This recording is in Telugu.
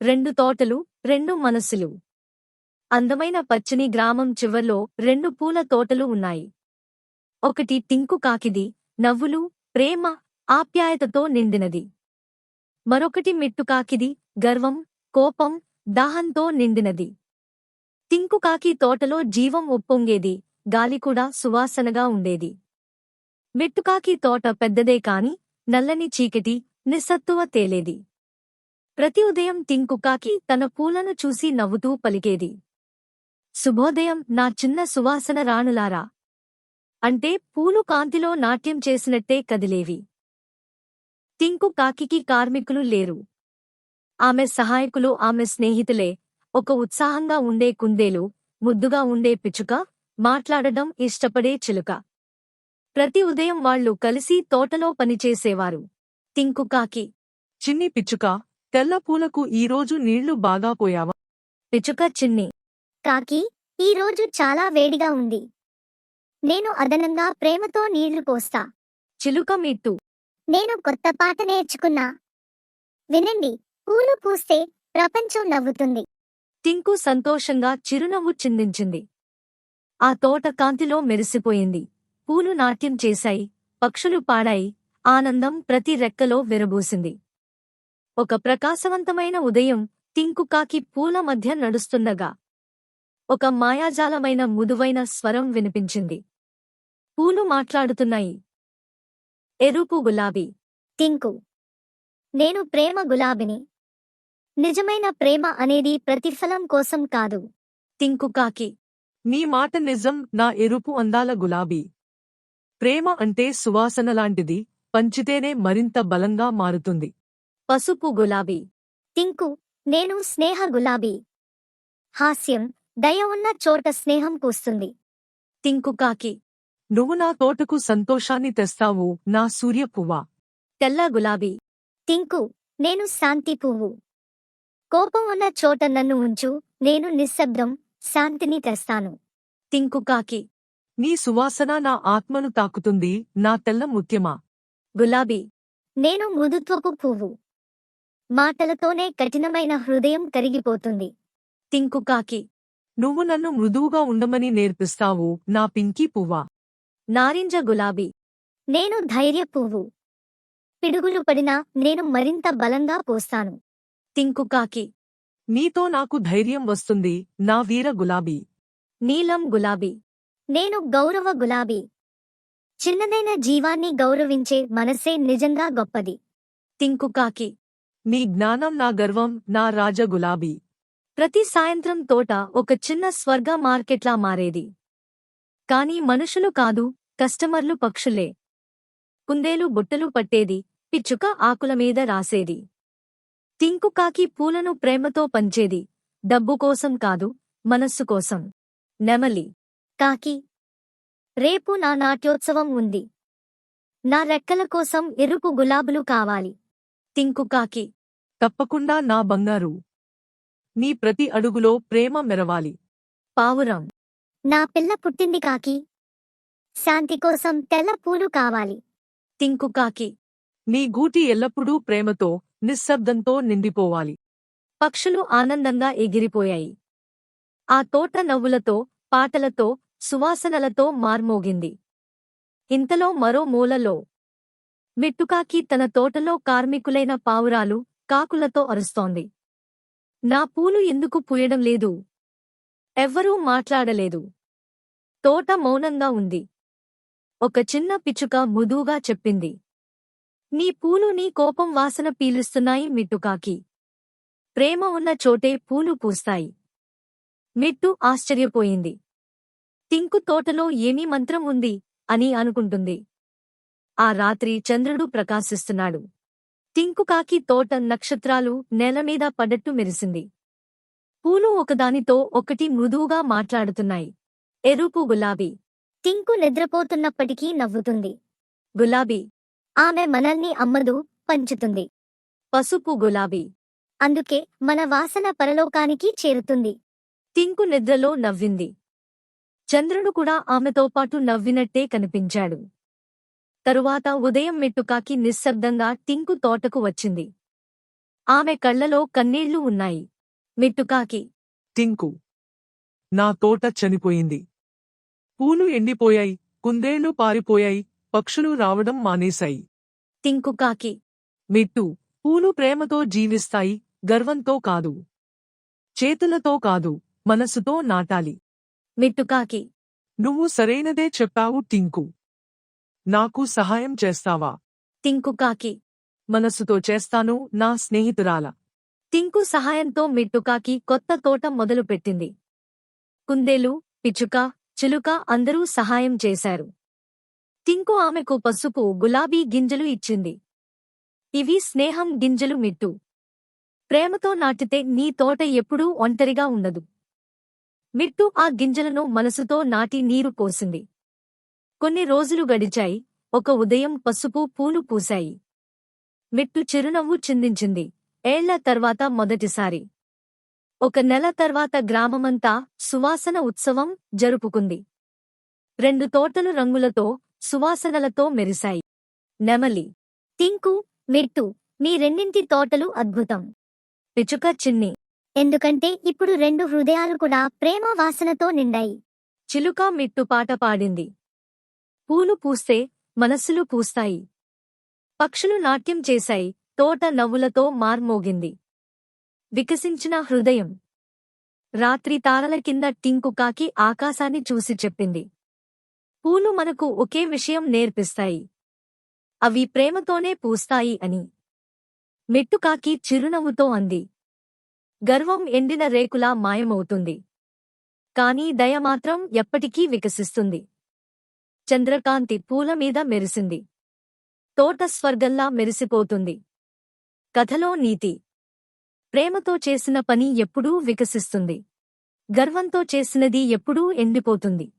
రెండు తోటలు రెండు మనస్సులు అందమైన పచ్చని గ్రామం చివర్లో రెండు పూల తోటలు ఉన్నాయి. ఒకటి టింకు కాకిది నవ్వులు ప్రేమ ఆప్యాయతతో నిండినది. మరొకటి మిట్టుకాకిది గర్వం కోపం దాహంతో నిండినది. టింకుకాకి తోటలో జీవం ఉప్పొంగేది గాలి కూడా సువాసనగా ఉండేది. మెట్టుకాకి తోట పెద్దదే కాని నల్లని చీకటి నిస్సత్తువ తేలేది. ప్రతి ఉదయం టింకుకాకి తన పూలను చూసి నవ్వుతూ పలికేది. శుభోదయం నా చిన్న సువాసన రాణులారా. అంటే పూలు కాంతిలో నాట్యం చేసినట్టే కదిలేవి. టింకు కాకికి కార్మికులు లేరు. ఆమె సహాయకులు ఆమె స్నేహితులే. ఒక ఉత్సాహంగా ఉండే కుందేలు ముద్దుగా ఉండే పిచ్చుక మాట్లాడడం ఇష్టపడే చిలుక. ప్రతి ఉదయం వాళ్ళు కలిసి తోటలో పనిచేసేవారు. టింకు కాకి చిన్ని పిచ్చుక తెల్ల పూలకు ఈరోజు నీళ్ళు బాగా పోయావా? పిచ్చుక చిన్ని. కాకి ఈరోజు చాలా వేడిగా ఉంది. నేను అదనంగా ప్రేమతో నీళ్ళు పోస్తా. చిలుక మిట్టు. నేను కొత్త పాట నేర్చుకున్నా. వినండి పూలు పూస్తే ప్రపంచం నవ్వుతుంది. టింకు సంతోషంగా చిరునవ్వు చిందించింది. ఆ తోట కాంతిలో మెరిసిపోయింది. పూలు నాట్యం చేశాయి పక్షులు పాడాయి ఆనందం ప్రతి రెక్కలో విరబూసింది. ఒక ప్రకాశవంతమైన ఉదయం టింకుకాకి పూల మధ్య నడుస్తుండగా ఒక మాయాజాలమైన ముదువైన స్వరం వినిపించింది. పూలు మాట్లాడుతున్నాయి. ఎరుపు గులాబీ. టింకు. నేను ప్రేమ గులాబిని. నిజమైన ప్రేమ అనేది ప్రతిఫలం కోసం కాదు. టింకుకాకి నీ మాట నిజం నా ఎరుపు అందాల గులాబీ. ప్రేమ అంటే సువాసన లాంటిది పంచితేనే మరింత బలంగా మారుతుంది. పసుపు గులాబీ. టింకు నేను స్నేహ గులాబీ. హాస్యం దయ ఉన్న చోట స్నేహం పూస్తుంది టింకుకాకి నువ్వు నా తోటకు సంతోషాన్ని తెస్తావు నా సూర్య పువ్వా? తెల్ల గులాబీ. టింకు నేను శాంతి పువ్వు. కోపం ఉన్న చోట నన్ను ఉంచు నేను నిశ్శబ్దం శాంతిని తెస్తాను. టింకుకాకి నీ సువాసన నా ఆత్మను తాకుతుంది నా తెల్ల ముత్యమా? గులాబీ. నేను మృదుత్వపు పువ్వు. మాటలతోనే కఠినమైన హృదయం కరిగిపోతుంది. టింకుకాకి నువ్వు నన్ను మృదువుగా ఉండమని నేర్పిస్తావు నా పింకీ పువ్వా? నారింజ గులాబీ. నేను ధైర్య పువ్వు. పిడుగులు పడినా నేను మరింత బలంగా పోస్తాను. టింకుకాకి నీతో నాకు ధైర్యం వస్తుంది నా వీర గులాబీ. నీలం గులాబీ. నేను గౌరవ గులాబీ. చిన్నదైన జీవాన్ని గౌరవించే మనసే నిజంగా గొప్పది. టింకుకాకి నీ జ్ఞానం నా గర్వం నా రాజ గులాబీ. ప్రతి సాయంత్రం తోట ఒక చిన్న స్వర్గ మార్కెట్లా మారేది. కాని మనుషులు కాదు కస్టమర్లు పక్షులే. కుందేలు బుట్టలు పట్టేది పిచ్చుక ఆకుల మీద రాసేది. టింకుకాకి పూలను ప్రేమతో పంచేది డబ్బు కోసం కాదు మనస్సు కోసం. నెమలి. కాకి. రేపు నా నాట్యోత్సవం ఉంది. నా రెక్కల కోసం ఎరుపు గులాబులు కావాలి. టింకుకాకి తప్పకుండా నా బంగారు. నీ ప్రతి అడుగులో ప్రేమ మెరవాలి. పావురం. నా పిల్ల పుట్టింది కాకి. శాంతి కోసం తెల్ల పూలు కావాలి. టింకుకాకి నీ గూటి ఎల్లప్పుడూ ప్రేమతో నిశ్శబ్దంతో నిండిపోవాలి. పక్షులు ఆనందంగా ఎగిరిపోయాయి. ఆ తోట నవ్వులతో పాటలతో సువాసనలతో మార్మోగింది. ఇంతలో మరో మూలలో మిట్టుకాకి తన తోటలో కార్మికులైన పావురాలు కాకులతో అరుస్తోంది. నా పూలు ఎందుకు పూయడం లేదు? ఎవ్వరూ మాట్లాడలేదు. తోట మౌనంగా ఉంది. ఒక చిన్న పిచ్చుక మృదువుగా చెప్పింది. నీ పూలు నీ కోపం వాసన పీలుస్తున్నాయి మిట్టుకాకి. ప్రేమ ఉన్న చోటే పూలు పూస్తాయి. మిట్టు ఆశ్చర్యపోయింది. టింకు తోటలో ఏమీ మంత్రం ఉంది అని అనుకుంటుంది. ఆ రాత్రి చంద్రుడు ప్రకాశిస్తున్నాడు. టింకుకాకి తోట నక్షత్రాలు నేలమీద పడ్డట్టు మెరిసింది. పూలు ఒకదానితో ఒకటి మృదువుగా మాట్లాడుతున్నాయి. ఎరుపు గులాబీ. టింకు నిద్రపోతున్నప్పటికీ నవ్వుతుంది. గులాబీ. ఆమె మనల్ని అమ్మదు పంచుతుంది. పసుపు గులాబీ. అందుకే మన వాసన పరలోకానికి చేరుతుంది. టింకు నిద్రలో నవ్వింది. చంద్రుడు కూడా ఆమెతో పాటు నవ్వినట్టే కనిపించాడు. తరువాత ఉదయం మెట్టుకాకి నిశ్శబ్దంగా టింకు తోటకు వచ్చింది. ఆమె కళ్ళలో కన్నీళ్ళు ఉన్నాయి. మిట్టుకాకి టింకు నా తోట చనిపోయింది. పూలు ఎండిపోయాయి కుందేళ్ళు పారిపోయాయి పక్షులు రావడం మానేశాయి. టింకుకాకి మిట్టు పూలు ప్రేమతో జీవిస్తాయి గర్వంతో కాదు. చేతులతో కాదు మనసుతో నాటాలి. మిట్టుకాకి నువ్వు సరైనదే చెప్పావు టింకు. నాకు సహాయం చేస్తావా? టింకుకాకి మనసుతో చేస్తాను నా స్నేహితురాల. టింకు సహాయంతో మిట్టుకాకి కొత్త తోట మొదలుపెట్టింది. కుందేలు పిచ్చుక చిలుక అందరూ సహాయం చేశారు. టింకు ఆమెకు పసుపు గులాబీ గింజలు ఇచ్చింది. ఇవి స్నేహం గింజలు మిట్టు. ప్రేమతో నాటితే నీ తోట ఎప్పుడూ ఒంటరిగా ఉండదు. మిట్టు ఆ గింజలను మనసుతో నాటి నీరు పోసింది. కొన్ని రోజులు గడిచాయి. ఒక ఉదయం పసుపు పూలు పూశాయి. మిట్టు చిరునవ్వు చిందించింది. ఏళ్ళ తర్వాత మొదటిసారి. ఒక నెల తర్వాత గ్రామమంతా సువాసన ఉత్సవం జరుపుకుంది. రెండు తోటలు రంగులతో సువాసనలతో మెరిశాయి. నెమలి. టింకు మిట్టు మీ రెండింటి తోటలు అద్భుతం. పిచుక చిన్ని. ఎందుకంటే ఇప్పుడు రెండు హృదయాలు కూడా ప్రేమ వాసనతో నిండాయి. చిలుక మిట్టు పాట పాడింది. పూలు పూస్తే మనస్సులు పూస్తాయి. పక్షులు నాట్యం చేశాయి. తోట నవ్వులతో మార్మోగింది వికసించిన హృదయం. రాత్రి తారల కింద టింకు కాకి ఆకాశాన్ని చూసి చెప్పింది. పూలు మనకు ఒకే విషయం నేర్పిస్తాయి. అవి ప్రేమతోనే పూస్తాయి అని. మెట్టుకాకి చిరునవ్వుతో అంది. గర్వం ఎండిన రేకులా మాయమవుతుంది. కాని దయ మాత్రం ఎప్పటికీ వికసిస్తుంది. చంద్రకాంతి పూల మీద మెరిసింది. తోట స్వర్గంలా మెరిసిపోతుంది. కథలో నీతి. ప్రేమతో చేసిన పని ఎప్పుడూ వికసిస్తుంది. గర్వంతో చేసినది ఎప్పుడూ ఎండిపోతుంది.